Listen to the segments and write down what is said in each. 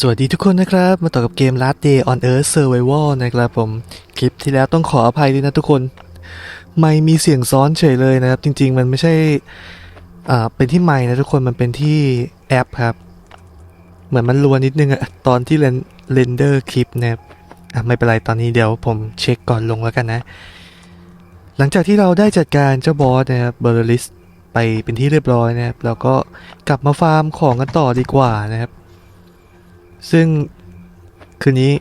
สวัสดีทุกคนนะครับ มาต่อกับเกม Last Day on Earth Survival นะครับผม คลิปที่แล้วต้องขออภัยด้วยนะทุกคน ไม่มีเสียงซ้อนเฉยเลยนะครับ จริง ๆ มันไม่ใช่ อ่า เป็นที่ไมค์นะทุกคน มันเป็นที่แอปครับ เหมือนมันรัวนิดนึงอะตอนที่เรนเรนเดอร์คลิปนะครับอะไม่เป็นไร ตอนนี้เดี๋ยวผมเช็คก่อนลงแล้วกันนะ หลังจากที่เราได้จัดการเจ้าบอสนะครับเบอร์ลิสไปเป็นที่เรียบร้อยนะครับ เราก็กลับมาฟาร์มของกันต่อดีกว่านะครับ ซึ่งคืนนี้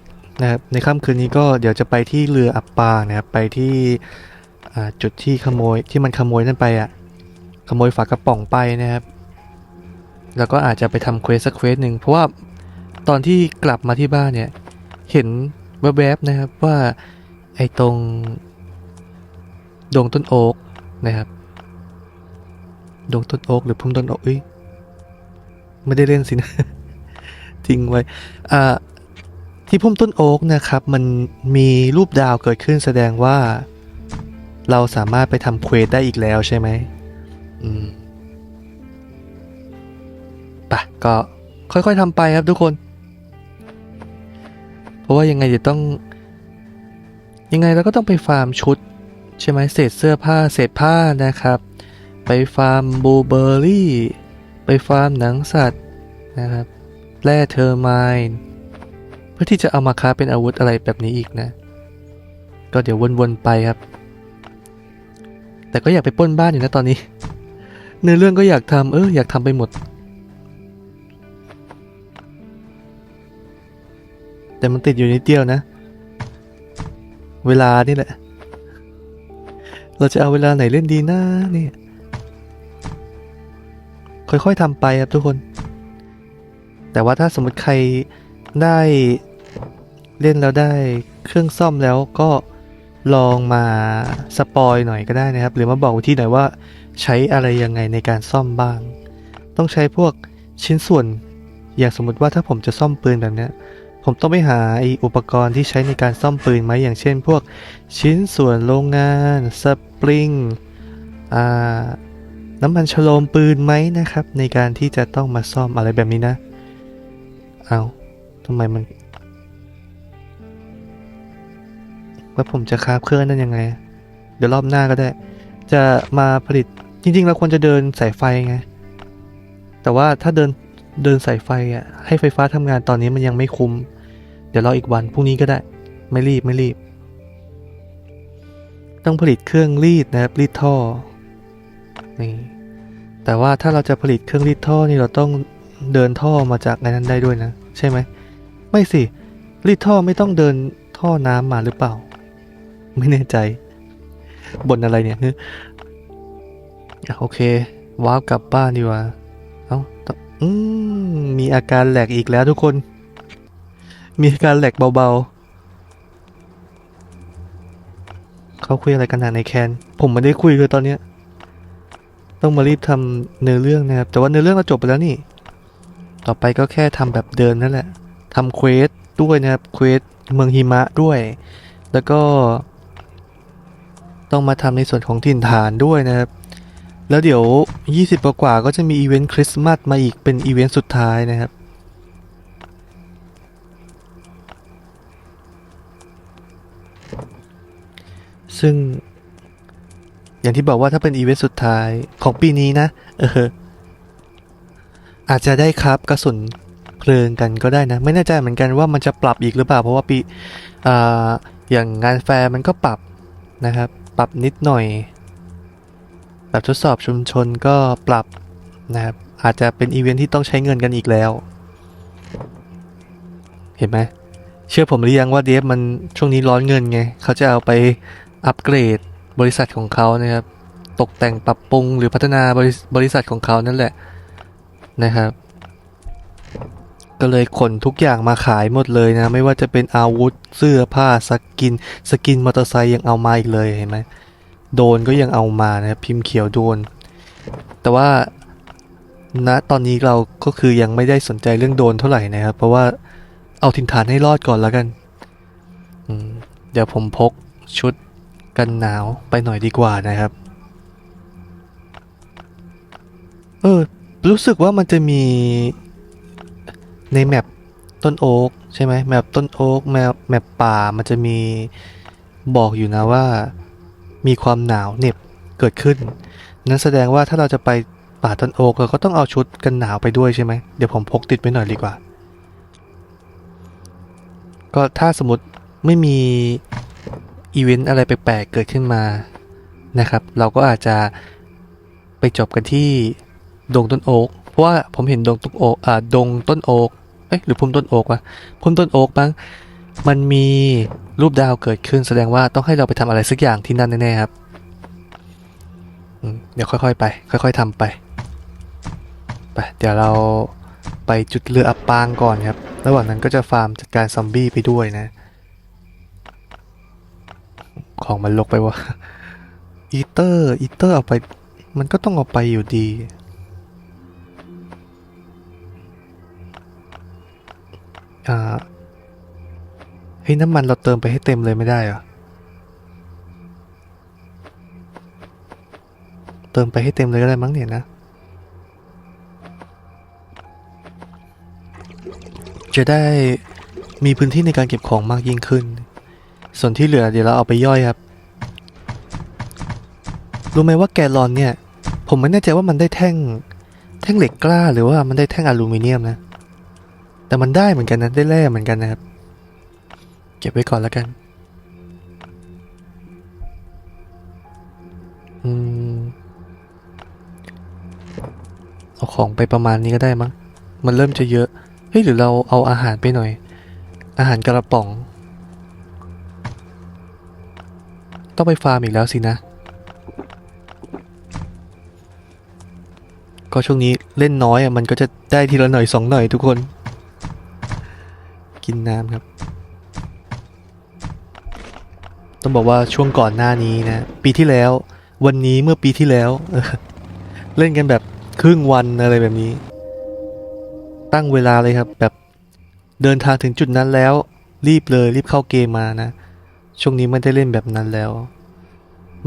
นะครับในค่ำคืนนี้ก็เดี๋ยวจะไปที่เรืออับปางนะครับไปที่จุดที่ขโมยที่มันขโมยนั่นไปอะขโมยฝากระป๋องไปนะครับ แล้วก็อาจจะไปทำเควสสักเควสหนึ่งเพราะว่าตอนที่กลับมาที่บ้านเนี่ย เห็นแวบๆนะครับว่าไอ้ตรงดงต้นโอ๊กนะครับดงต้นโอ๊กหรือพุ่มต้นโอ๊กอ้ยไม่ได้เล่นสินะ ทิ้งไว้อ่าที่พุ่มต้นโอ๊กนะครับ มันมีรูปดาวเกิดขึ้นแสดงว่า เราสามารถไปทำเควสได้อีกแล้วใช่ไหมอืมปะก็ค่อยๆทำไปครับทุกคน เพราะว่ายังไงจะต้อง ยังไงเราก็ต้องไปฟาร์มชุด ใช่ไหมเศษเสื้อผ้าเศษผ้านะครับ ไปฟาร์มบูเบอร์รี่ ไปฟาร์มหนังสัตว์นะครับ แร่เทอร์ไมน์เพื่อที่จะเอามาค้าเป็นอาวุธอะไรแบบนี้อีกนะ ก็เดี๋ยววนๆไปครับ แต่ก็อยากไปป้นบ้านอยู่นะตอนนี้ในเรื่องก็อยากทำเอออยากทำไปหมด แต่มันติดอยู่นิดเดียวนะ เวลานี่แหละ เราจะเอาเวลาไหนเล่นดีนะเนี่ยค่อยๆทำไปครับทุกคน แต่ว่าถ้าสมมติใครได้เล่นแล้วได้เครื่องซ่อมแล้วก็ลองมาสปอยหน่อยก็ได้นะครับ หรือมาบอกวิธีหน่อยว่าใช้อะไรยังไงในการซ่อมบ้าง ต้องใช้พวกชิ้นส่วน อย่างสมมติว่าถ้าผมจะซ่อมปืนแบบนี้ผมต้องไปหาไออุปกรณ์ที่ใช้ในการซ่อมปืนไหมอย่างเช่น พวกชิ้นส่วนโรงงานสปริงน้ำมันฉโลมปืนไหมนะครับ ในการที่จะต้องมาซ่อมอะไรแบบนี้นะ เอาทำไมมันแล้วผมจะคาฟเครื่องนั้นยังไง เดี๋ยวรอบหน้าก็ได้ จะมาผลิตจริงๆเราควรจะเดินสายไฟไง แต่ว่าถ้าเดินเดินสายไฟอะให้ไฟฟ้าทำงานตอนนี้มันยังไม่คุ้ม เดี๋ยวรออีกวันพรุ่งนี้ก็ได้ ไม่รีบไม่รีบ ต้องผลิตเครื่องรีดนะครับรีดท่อนี่แต่ว่าถ้าเราจะผลิตเครื่องรีดท่อนี่เราต้อง เดินท่อมาจากในนั้นได้ด้วยนะ ใช่ไหม ไม่สิ รีดท่อไม่ต้องเดินท่อน้ำมาหรือเปล่า ไม่แน่ใจบนอะไรเนี่ยโอเค ว้าวกลับบ้านดีกว่า เอ้าอืมมีอาการแหลกอีกแล้วทุกคน มีอาการแหลกเบาๆ เขาคุยอะไรกันนะในแคน ผมไม่ได้คุยเลยตอนเนี้ย ต้องมารีบทำเนื้อเรื่องนะครับ แต่ว่าเนื้อเรื่องเราจบไปแล้วนี่ ต่อไปก็แค่ทำแบบเดิมนั่นแหละทำเควสด้วยนะครับเควสเมืองหิมะด้วย แล้วก็ต้องมาทำในส่วนของถิ่นฐานด้วยนะครับ แล้วเดี๋ยว 20 กว่าก็จะมีอีเวนต์คริสต์มาสมาอีกเป็นอีเวนต์สุดท้ายนะครับ ซึ่งอย่างที่บอกว่าถ้าเป็นอีเวนต์สุดท้ายของปีนี้นะ เออ อาจจะได้ครับกระสุนเพลิงกันก็ได้นะ ไม่แน่ใจเหมือนกันว่ามันจะปรับอีกหรือเปล่า เพราะว่าปีอ่าอย่างงานแฟร์มันก็ปรับนะครับ ปรับนิดหน่อย แบบทดสอบชุมชนก็ปรับนะครับอาจจะเป็นอีเวนท์ที่ต้องใช้เงินกันอีกแล้ว เห็นไหมเชื่อผมหรือยังว่าเดฟมันช่วงนี้ร้อนเงินไง เขาจะเอาไปอัปเกรดบริษัทของเขานะครับ ตกแต่งปรับปรุงหรือพัฒนาบริบริษัทของเขานั่นแหละ นะครับ ก็เลยขนทุกอย่างมาขายหมดเลยนะ ไม่ว่าจะเป็นอาวุธเสื้อผ้าสกิน สกินมอเตอร์ไซค์ยังเอามาอีกเลยเห็นไหมโดนก็ยังเอามานะครับพิมพ์เขียวโดน แต่ว่าณตอนนี้เราก็คือยังไม่ได้สนใจเรื่องโดนเท่าไหร่นะครับ เพราะว่าเอาถิ่นฐานให้รอดก่อนแล้วกันเดี๋ยวผมพกชุดกันหนาวไปหน่อยดีกว่านะครับ เออ รู้สึกว่ามันจะมีในแมปต้นโอ๊กใช่ไหมแมปต้นโอ๊กแมปแมปป่ามันจะมีบอกอยู่นะว่า มีความหนาวเหน็บเกิดขึ้น นั้นแสดงว่าถ้าเราจะไปป่าต้นโอ๊กเราก็ต้องเอาชุดกันหนาวไปด้วยใช่ไหมเดี๋ยวผมพกติดไว้หน่อยดีกว่า ก็ถ้าสมมติไม่มีอีเวนต์อะไรแปลกๆเกิดขึ้นมานะครับ เราก็อาจจะไปจบกันที่ ดงต้นโอ๊กเพราะว่าผมเห็นดงต้นโอ๊กอ่าดงต้นโอ๊กเอ้ยหรือพุ่มต้นโอ๊กวะพุ่มต้นโอ๊กบ้างมันมีรูปดาวเกิดขึ้นแสดงว่าต้องให้เราไปทำอะไรสักอย่างที่นั่นแน่ๆครับเดี๋ยวค่อยๆไป ค่อย ๆทำไปไปเดี๋ยวเราไปจุดเรืออับปางก่อนครับ ระหว่างนั้นก็จะฟาร์มจัดการซอมบี้ไปด้วยนะ ของมันลกไปวะอีเตอร์อีเตอร์เอาไป มันก็ต้องเอาไปอยู่ดี อ่าเฮ้ยน้ำมันเราเติมไปให้เต็มเลยไม่ได้เหรอ เติมไปให้เต็มเลยก็ได้มั้งเนี่ยนะจะได้มีพื้นที่ในการเก็บของมากยิ่งขึ้น ส่วนที่เหลือเดี๋ยวเราเอาไปย่อยครับ รู้ไหมว่าแกลลอนเนี่ย ผมไม่แน่ใจว่ามันได้แท่ง แท่งเหล็กกล้าหรือว่ามันได้แท่งอลูมิเนียมนะ แต่มันได้เหมือนกันนะได้แร่เหมือนกันนะครับ เก็บไว้ก่อนแล้วกันอืมเอาของไปประมาณนี้ก็ได้มั้งมันเริ่มจะเยอะ เฮ้ยหรือเราเอาอาหารไปหน่อย อาหารกระป๋อง ต้องไปฟาร์มอีกแล้วสินะ ก็ช่วงนี้เล่นน้อยอะมันก็จะได้ทีละหน่อยสองหน่อยทุกคน กินน้ำครับ ต้องบอกว่าช่วงก่อนหน้านี้นะ ปีที่แล้ว วันนี้เมื่อปีที่แล้ว เล่นกันแบบครึ่งวันอะไรแบบนี้ ตั้งเวลาเลยครับ แบบเดินทางถึงจุดนั้นแล้ว รีบเลยรีบเข้าเกมมานะ ช่วงนี้ไม่ได้เล่นแบบนั้นแล้ว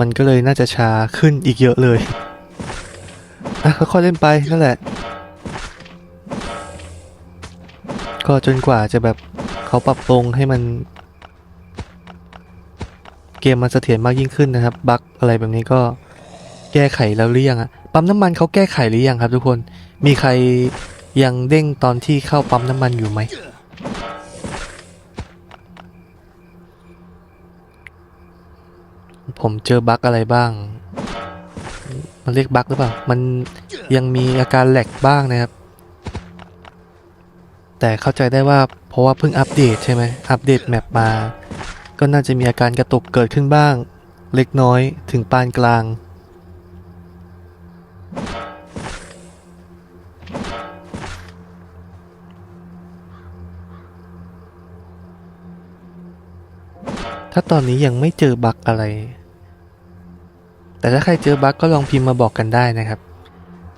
มันก็เลยน่าจะช้าขึ้นอีกเยอะเลยอะค่อยๆเล่นไปนั่นแหละ ก็จนกว่าจะแบบเขาปรับปรุงให้มัน เกมมันเสถียรมากยิ่งขึ้นนะครับ บั๊กอะไรแบบนี้ก็แก้ไขแล้วหรือยังอะปั๊มน้ำมันเขาแก้ไขหรือยังครับ ทุกคนมีใครยังเด้งตอนที่เข้าปั๊มน้ำมันอยู่ไหมผมเจอบั๊กอะไรบ้าง มันเรียกบั๊กหรือเปล่า มันยังมีอาการแหลกบ้างนะครับ แต่เข้าใจได้ว่าเพราะว่าเพิ่งอัปเดตใช่ไหมอัปเดตแมปมา ก็น่าจะมีอาการกระตุกเกิดขึ้นบ้าง เล็กน้อยถึงปานกลาง ถ้าตอนนี้ยังไม่เจอบั๊กอะไร แต่ถ้าใครเจอบั๊กก็ลองพิมพ์มาบอกกันได้นะครับ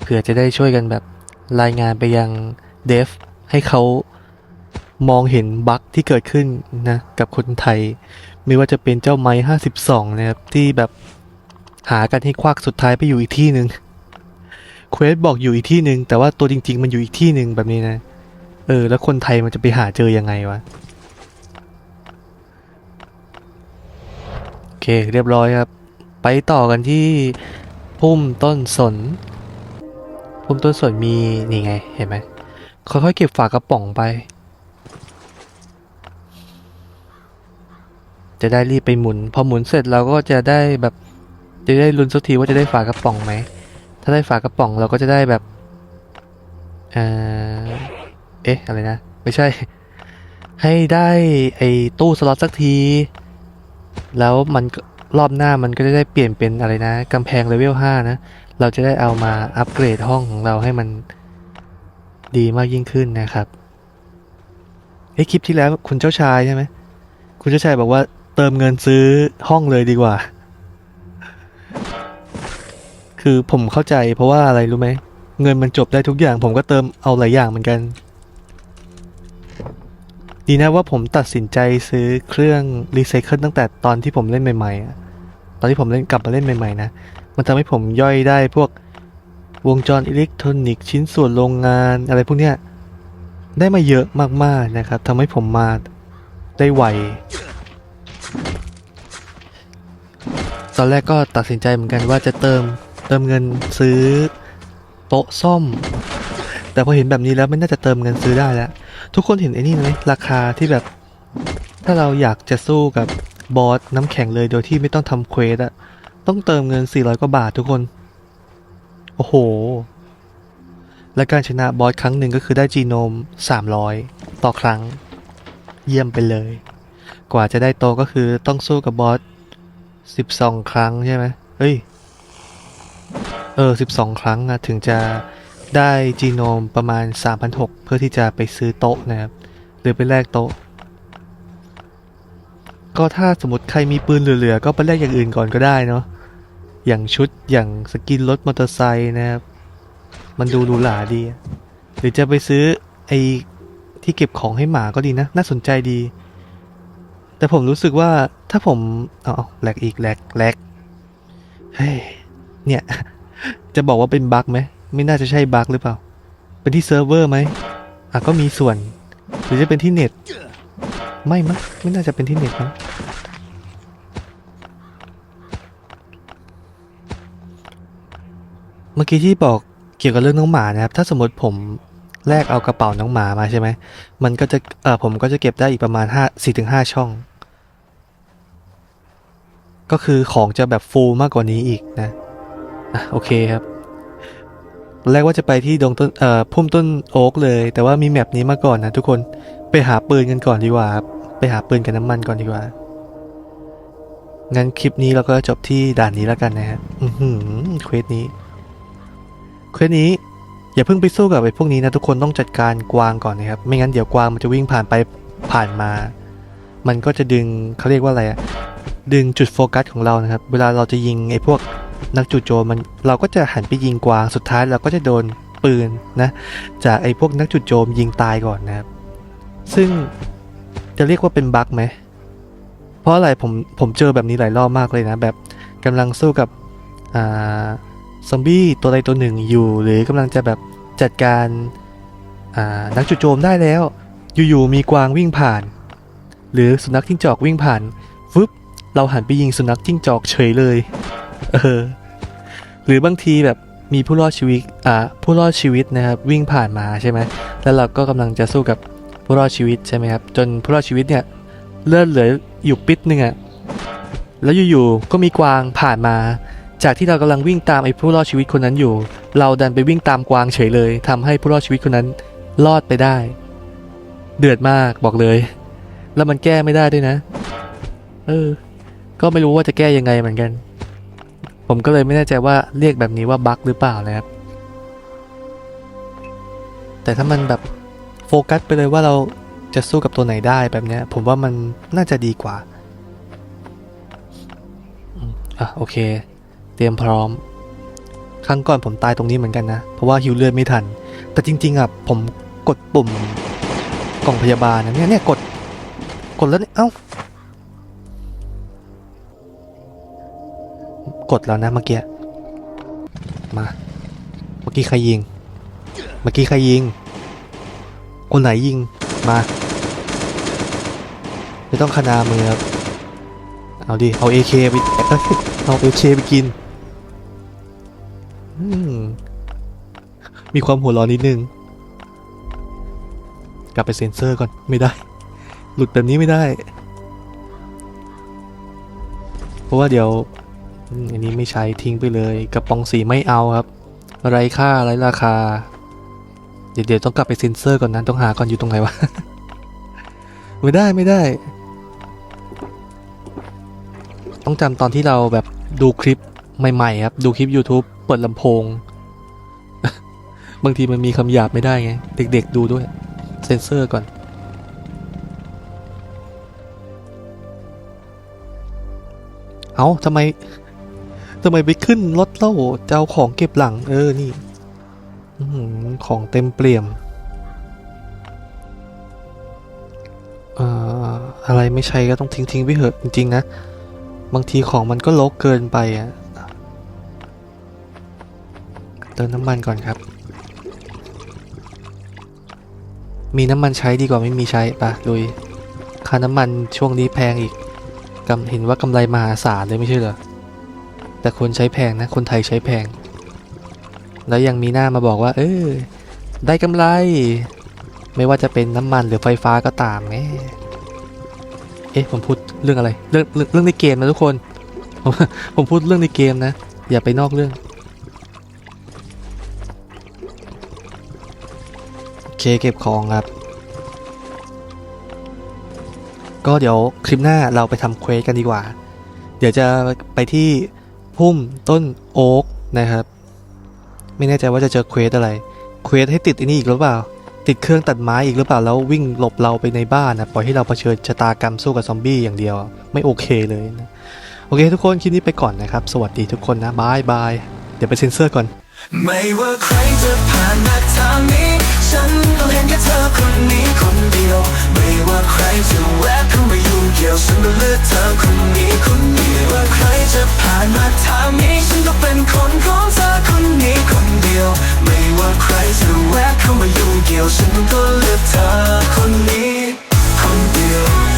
เผื่อจะได้ช่วยกันแบบรายงานไปยังเดฟ ให้เขามองเห็นบั๊กที่เกิดขึ้นนะกับคนไทย ไม่ว่าจะเป็นเจ้าไม้ห้าสิบสองนะครับ ที่แบบหากันให้ควักสุดท้ายไปอยู่อีกที่หนึ่งเควสบอกอยู่อีกที่หนึ่งแต่ว่าตัวจริง ๆ มันอยู่อีกที่หนึ่งแบบนี้นะ เออ แล้วคนไทยมันจะไปหาเจอยังไงวะ โอเค เรียบร้อยครับ ไปต่อกันที่พุ่มต้นสน พุ่มต้นสนมี นี่ไง เห็นไหม ค่อยๆเก็บฝากระป๋องไป จะได้รีบไปหมุน พอหมุนเสร็จเราก็จะได้แบบจะได้ลุ้นสักทีว่าจะได้ฝากระป๋องไหม ถ้าได้ฝากระป๋องเราก็จะได้แบบ เออเอ๊ะ อะไรนะ ไม่ใช่ ให้ได้ไอ้ตู้สล็อตสักที แล้วมันรอบหน้ามันก็จะได้เปลี่ยนเป็นอะไรนะกำแพงเลเวล5นะ เราจะได้เอามาอัปเกรดห้องของเราให้มัน ดีมากยิ่งขึ้นนะครับเอ้คลิปที่แล้วคุณเจ้าชายใช่ไหมคุณเจ้าชายบอกว่าเติมเงินซื้อห้องเลยดีกว่า คือผมเข้าใจเพราะว่าอะไรรู้ไหม เงินมันจบได้ทุกอย่าง ผมก็เติมเอาหลายอย่างเหมือนกัน ดีนะว่าผมตัดสินใจซื้อเครื่องรีไซเคิลตั้งแต่ตอนที่ผมเล่นใหม่ๆตอนที่ผมเล่นกลับมาเล่นใหม่ๆนะ มันทำให้ผมย่อยได้พวก วงจรอิเล็กทรอนิกส์ชิ้นส่วนโรงงานอะไรพวกเนี้ยได้มาเยอะมากๆนะครับทำให้ผมมาได้ไวตอนแรกก็ตัดสินใจเหมือนกันว่าจะเติมเติมเงินซื้อโต๊ะซ่อม แต่พอเห็นแบบนี้แล้วไม่น่าจะเติมเงินซื้อได้แล้ว ทุกคนเห็นไอ้นี่ไหมราคาที่แบบ ถ้าเราอยากจะสู้กับบอสน้ำแข็งเลยโดยที่ไม่ต้องทำเควสอะต้องเติมเงิน 400 กว่าบาททุกคน อ้โห และการชนะบอสครั้งหนึ่งก็คือได้จีโนม 300 ต่อครั้ง เยี่ยมไปเลย กว่าจะได้โตก็คือต้องสู้กับบอส 12 ครั้งใช่ไหมเฮ้ย เออ 12 ครั้งอะถึงจะได้จีโนมประมาณ 3,600 เพื่อที่จะไปซื้อโต๊ะนะครับ หรือไปแลกโต๊ะ ก็ถ้าสมมติใครมีปืนเหลือๆ ก็ไปแลกอย่างอื่นก่อนก็ได้เนาะ อย่างชุดอย่างสกินรถมอเตอร์ไซค์นะครับ มันดูหรูหราดี หรือจะไปซื้อไอ้ที่เก็บของให้หมาก็ดีนะ น่าสนใจดี แต่ผมรู้สึกว่าถ้าผมอาเอแหลกอีกแหลกแหลกเฮ้ยเนี่ย จะบอกว่าเป็นบั๊กไหม ไม่น่าจะใช่บั๊กหรือเปล่า เป็นที่เซิร์ฟเวอร์ไหมอะก็มีส่วน หรือจะเป็นที่เน็ต ไม่มั้ไม่น่าจะเป็นที่เน็ตมั้ เมื่อกี้ที่บอกเกี่ยวกับเรื่องน้องหมานะครับ ถ้าสมมติผมแลกเอากระเป๋าน้องหมามาใช่ไหม มันก็จะเออผมก็จะเก็บได้อีกประมาณห้าสี่ถึงห้าช่อง ก็คือของจะแบบฟูลมากกว่านี้อีกนะอะโอเคครับ แรกว่าจะไปที่ดงต้นเอ่อพุ่มต้นโอ๊กเลย แต่ว่ามีแมปนี้มาก่อนนะทุกคนไปหาปืนกันก่อนดีกว่าครับไปหาปืนกับน้ำมันก่อนดีกว่า งั้นคลิปนี้เราก็จบที่ด่านนี้แล้วกันนะฮะอือหือเควสนี้ เควสนี้อย่าเพิ่งไปสู้กับไอ้พวกนี้นะทุกคนต้องจัดการกวางก่อนนะครับ ไม่งั้นเดี๋ยวกวางมันจะวิ่งผ่านไปผ่านมา มันก็จะดึงเขาเรียกว่าอะไรอะดึงจุดโฟกัสของเรานะครับ เวลาเราจะยิงไอ้พวกนักจู่โจมมันเราก็จะหันไปยิงกวางสุดท้ายเราก็จะโดนปืนนะจากไอ้พวกนักจู่โจมยิงตายก่อนนะครับ ซึ่งจะเรียกว่าเป็นบั๊กไหมเพราะอะไรผมผมเจอแบบนี้หลายรอบมากเลยนะ แบบกำลังสู้กับอ่า ซอมบี้ตัวใดตัวหนึ่งอยู่ หรือกำลังจะแบบจัดการานักจู่โจมได้แล้ว อยู่ๆมีกวางวิ่งผ่าน หรือสุนัขจิ้งจอกวิ่งผ่านฟึบเราหันไปยิงสุนัขจิ้งจอกเฉยเลยเออหรือบางทีแบบมีผู้รอดชีวิตอ่าผู้รอดชีวิตนะครับวิ่งผ่านมาใช่ไหมแล้วเราก็กำลังจะสู้กับผู้รอดชีวิตใช่ไหมครับจนผู้รอดชีวิตเนี่ยเลือดเหลืออยู่ปิดนึงอะแล้วอยู่ๆก็มีกวางผ่านมา จากที่เรากำลังวิ่งตามไอ้ผู้รอดชีวิตคนนั้นอยู่ เราดันไปวิ่งตามกวางเฉยเลยทำให้ผู้รอดชีวิตคนนั้นรอดไปได้ เดือดมากบอกเลย แล้วมันแก้ไม่ได้ด้วยนะ เออ ก็ไม่รู้ว่าจะแก้ยังไงเหมือนกัน ผมก็เลยไม่แน่ใจว่าเรียกแบบนี้ว่าบั๊กหรือเปล่านะครับ แต่ถ้ามันแบบโฟกัสไปเลยว่าเราจะสู้กับตัวไหนได้แบบเนี้ยผมว่ามันน่าจะดีกว่าอะโอเค ตรียมพร้อม ครั้งก่อนผมตายตรงนี้เหมือนกันนะ เพราะว่าฮิวเลือดไม่ทัน แต่จริง ๆอะผมกดปุ่มกล่องพยาบาลนะเนี่ยเนี่ยกดกดแล้วเนี่ยเอ้ากดแล้วนะเมื่อกี้มาเมื่อกี้ใครยิง เมื่อกี้ใครยิง คนไหนยิงมาไม่ต้องคณามือครับเอาดิเอา AK ไปเอ้ยเอา AK ไปกิน มีความหัวร้อนนิดนึง กลับไปเซ็นเซอร์ก่อนไม่ได้ หลุดแบบนี้ไม่ได้ เพราะว่าเดี๋ยวอันนี้ไม่ใช้ทิ้งไปเลย กระป๋องสีไม่เอาครับ ไรค่าไรราคา เดี๋ยวเดี๋ยวต้องกลับไปเซ็นเซอร์ก่อนนะต้องหาก่อนอยู่ตรงไหนวะ ไม่ได้ไม่ได้ ต้องจำตอนที่เราแบบดูคลิปใหม่ๆครับ ดูคลิป YouTube เปิดลำโพง บางทีมันมีคำหยาบไม่ได้ไง เด็กๆดูด้วย เซ็นเซอร์ก่อน เอาทำไมทำไมไปขึ้นรถเล่าจะเอาของเก็บหลัง เออ นี่อื้ของเต็มเปี่ยมอะไรไม่ใช่ก็ต้องทิ้งทิ้งไปเถอะจริง ๆ นะ บางทีของมันก็ลกเกินไปอะ ติมน้ำมันก่อนครับ มีน้ำมันใช้ดีกว่าไม่มีใช้ปะลุยค่าน้ำมันช่วงนี้แพงอีกกำเห็นว่ากำไรมหาศาลเลยไม่ใช่เหรอแต่คนใช้แพงนะ คนไทยใช้แพง แล้วยังมีหน้ามาบอกว่า เออ ได้กำไร ไม่ว่าจะเป็นน้ำมันหรือไฟฟ้าก็ตามแม่เอ๊ะผมพูดเรื่องอะไร เรื่องเรื่องในเกมนะทุกคน ผมพูดเรื่องในเกมนะ อย่าไปนอกเรื่อง เคเก็บของครับ ก็เดี๋ยวคลิปหน้าเราไปทำเควสกันดีกว่า เดี๋ยวจะไปที่พุ่มต้นโอ๊กนะครับ ไม่แน่ใจว่าจะเจอเควสอะไร เควสให้ติดอันนี้อีกหรือเปล่า ติดเครื่องตัดไม้อีกหรือเปล่า แล้ววิ่งหลบเราไปในบ้านนะ ปล่อยให้เราเผชิญชะตากรรมสู้กับซอมบี้อย่างเดียว ไม่โอเคเลยนะ โอเคทุกคนคลิปนี้ไปก่อนนะครับ สวัสดีทุกคนนะบายบาย เดี๋ยวไปเซ็นเซอร์ก่อน ไม่ว่าใครจะผ่านมาทางนี้ ฉันก็เห็นแค่เธอคนนี้คนเดียว ไม่ว่าใครจะแวะเข้ามายุ่งเกี่ยวฉันก็เลือกเธอคนนี้คนเดียวไม่ว่าใครจะผ่านมาทางนี้ ฉันก็เป็นคนของเธอคนนี้คนเดียว ไม่ว่าใครจะแวะเข้ามายุ่งเกี่ยวฉันก็เลือกเธอคนนี้คนเดียว